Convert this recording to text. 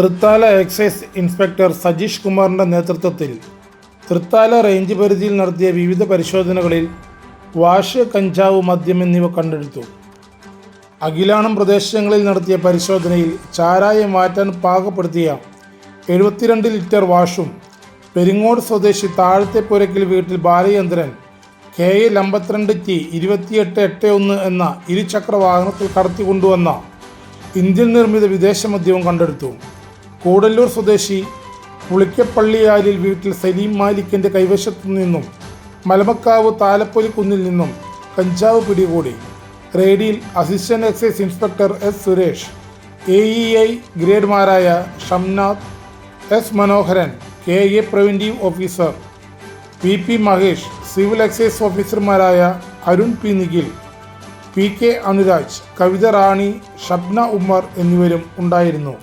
Thrithala excise inspector Sajeesh കുമാറിന്റെ നേതൃത്വത്തിൽ Thrithala range പരിധിയിൽ നടത്തിയ വിവിധ പരിശോധനകളിൽ വാഷ് കഞ്ചാവ് മദ്യം എന്നിവ കണ്ടെടുത്തു. അഖിലാണം പ്രദേശങ്ങളിൽ നടത്തിയ പരിശോധനയിൽ ചാരായം മാറ്റാൻ പാകപ്പെടുത്തിയ എഴുപത്തിരണ്ട് ലിറ്റർ വാഷും പെരിങ്ങോട് സ്വദേശി താഴത്തെ പുരക്കിൽ വീട്ടിൽ ബാലചന്ദ്രൻ കെ എൽ അമ്പത്തിരണ്ട് ടി ഇരുപത്തിയെട്ട് എട്ട് ഒന്ന് എന്ന ഇരുചക്ര വാഹനത്തിൽ കടത്തിക്കൊണ്ടുവന്ന ഇന്ത്യൻ നിർമ്മിത വിദേശ മദ്യവും കണ്ടെടുത്തു. കൂടല്ലൂർ സ്വദേശി പുളിക്കപ്പള്ളിയാലിൽ വീട്ടിൽ സലീം മാലിക്കിന്റെ കൈവശത്തു നിന്നും മലമക്കാവ് താലപ്പൊലി കുന്നിൽ നിന്നും കഞ്ചാവ് പിടികൂടി. റെയ്ഡിയിൽ assistant excise inspector S Suresh A E I ഗ്രേഡ്മാരായ Shamnath S Manoharan K A preventive officer P P Mahesh civil excise ഓഫീസർമാരായ Arun P Nikhil P K Anuraj Kavitha Rani Shabna Ummer എന്നിവരും ഉണ്ടായിരുന്നു.